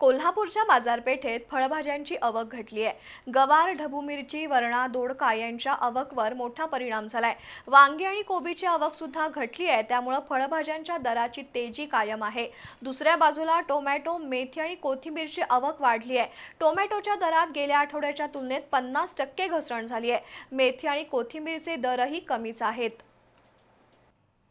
कोल्हापूरच्या बाजारपेठेत फळभाज्यांची आवक घटली आहे. गवार ढबू मिरची वरणा दोडका यांच्या आवकवर मोठा परिणाम झालाय. वांगी आणि कोबीची आवक सुद्धा घटली आहे त्यामुळं फळभाज्यांच्या दराची तेजी कायम आहे. दुसऱ्या बाजूला टोमॅटो मेथी आणि कोथिंबीरची आवक वाढली आहे. टोमॅटोच्या दरात गेल्या आठवड्याच्या तुलनेत पन्नास टक्के घसरण झाली आहे. मेथी आणि कोथिंबीरचे दरही कमीच आहेत.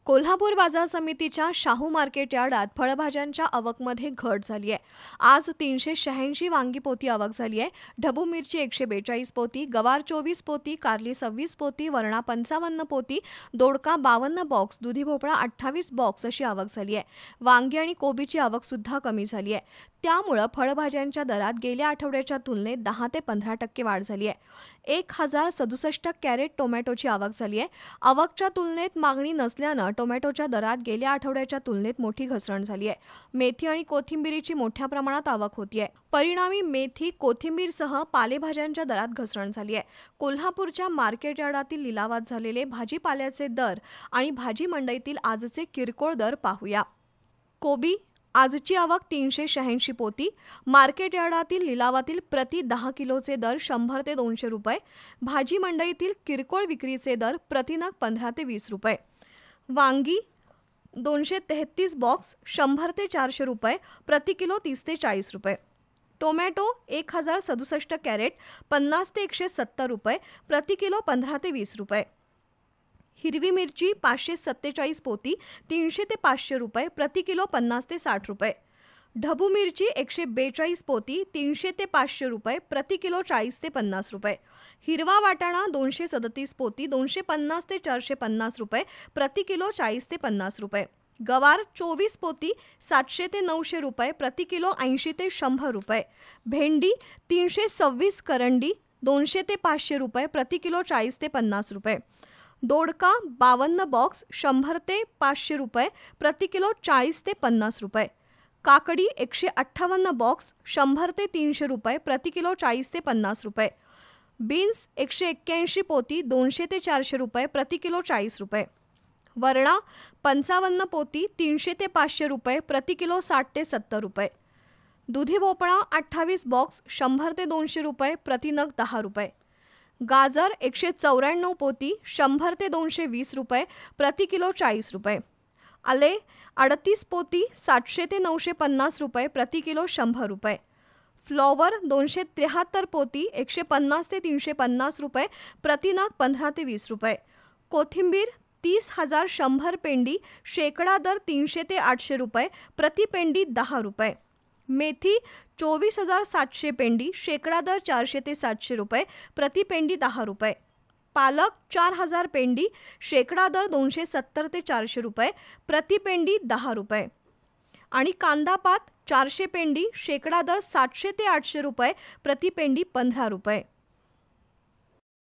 कोल्हापूर बाजार समितीच्या शाहू मार्केट यार्डात फळभाज्यांच्या आवकमध्ये घट झाली आहे. आज तीनशे शहाऐंशी वांगी पोती आवक झाली आहे. ढबू मिरची एकशे बेचाळीस पोती गवार चोवीस पोती कारली सव्वीस पोती वरणा पंचावन्न पोती दोडका बावन्न बॉक्स दुधी भोपळा अठ्ठावीस बॉक्स अशी आवक झाली आहे. वांगी आणि कोबीची आवकसुद्धा कमी झाली आहे. त्यामुळं फळभाज्यांच्या दरात गेल्या आठवड्याच्या तुलनेत दहा ते पंधरा टक्के वाढ झाली आहे. एक हजार सदुसष्ट कॅरेट टोमॅटोची आवक झाली आहे. आवकच्या तुलनेत मागणी नसल्यानं टोमॅटोच्या दरात गेल्या आठवड्याच्या तुलनेत मोठी घसरण झाली आहे. मेथी आणि कोथिंबिरीची मोठ्या प्रमाणात आवक होती आहे परिणामी मेथी कोथिंबीरसह पालेभाज्यांच्या दरात घसरण झाली आहे. कोल्हापूरच्या मार्केट यार्डातील लिलावात झालेले भाजीपाल्याचे दर आणि भाजी मंडईतील आजचे किरकोळ दर पाहूया. कोबी आजची आवक तीनशे शहाऐंशी पोती. मार्केट यार्डातील लिलावातील प्रति दहा किलोचे दर शंभर ते दोनशे रुपये. भाजी मंडईतील किरकोळ विक्रीचे दर प्रतिनग पंधरा ते वीस रुपये. वांगी दोनशे तेहतीस बॉक्स शंभर ते चारशे रुपये प्रति किलो तीस ते चाळीस रुपये. टोमॅटो एक हजार सदुसष्ट कॅरेट पन्नास ते एकशे सत्तर रुपये प्रति किलो पंधरा ते वीस रुपये. हिरवी मिरची पाचशे सत्तेचाळीस पोती तीनशे ते पाचशे रुपये प्रति किलो पन्नास ते साठ रुपये. ढबू मिरची एकशे बेचाळीस पोती तीनशे ते पाचशे रुपये प्रति किलो चाळीस ते पन्नास रुपये. हिरवा वाटाणा दोनशे सदतीस पोती दोनशे पन्नास ते चारशे पन्नास रुपये प्रति किलो चाळीस ते पन्नास रुपये. गवार चोवीस पोती सातशे ते नऊशे रुपये प्रति किलो ऐंशी ते शंभर रुपये. भेंडी तीनशे सव्वीस करंडी दोनशे ते पाचशे रुपये प्रति किलो चाळीस ते पन्नास रुपये. दोडका बावन्न बॉक्स शंभर ते पाचशे रुपये प्रति किलो चाळीस ते पन्नास रुपये. काकडी एकशे अठ्ठावन्न बॉक्स शंभर ते तीनशे रुपये प्रति किलो चाळीस ते पन्नास रुपये. बीन्स एकशे एक्क्याऐंशी पोती दोनशे ते चारशे रुपये प्रति किलो चाळीस रुपये. वरणा पंचावन्न पोती तीनशे ते पाचशे रुपये प्रति किलो साठ ते सत्तर रुपये. दुधी भोपळा अठ्ठावीस बॉक्स शंभर ते दोनशे रुपये प्रति नग दहा रुपये. गाजर एकशे चौऱ्याण्णव पोती शंभर ते दोनशे वीस रुपये प्रति किलो चाळीस रुपये. आले अडतीस पोती सातशे ते नऊशे पन्नास रुपये प्रति किलो शंभर रुपये. फ्लॉवर दोनशे त्र्याहत्तर पोती एकशे पन्नास ते तीनशे पन्नास रुपये प्रतिनाग पंधरा ते वीस रुपये. कोथिंबीर तीस हजार शंभर पेंडी शेकडा दर तीनशे ते आठशे रुपये प्रति पेंडी दहा रुपये. मेथी चोवीस हजार सातशे पेंडी शेकडा दर चारशे ते सातशे रुपये प्रति पेंडी दहा रुपये. पालक चार हजार पेंडी शेकडा दर दोनशे सत्तर ते चारशे रुपये प्रतिपेंडी दहा रुपये. आणि कांदापात चारशे पेंडी शेकडा दर सातशे ते आठशे रुपये प्रतिपेंडी पंधरा रुपये.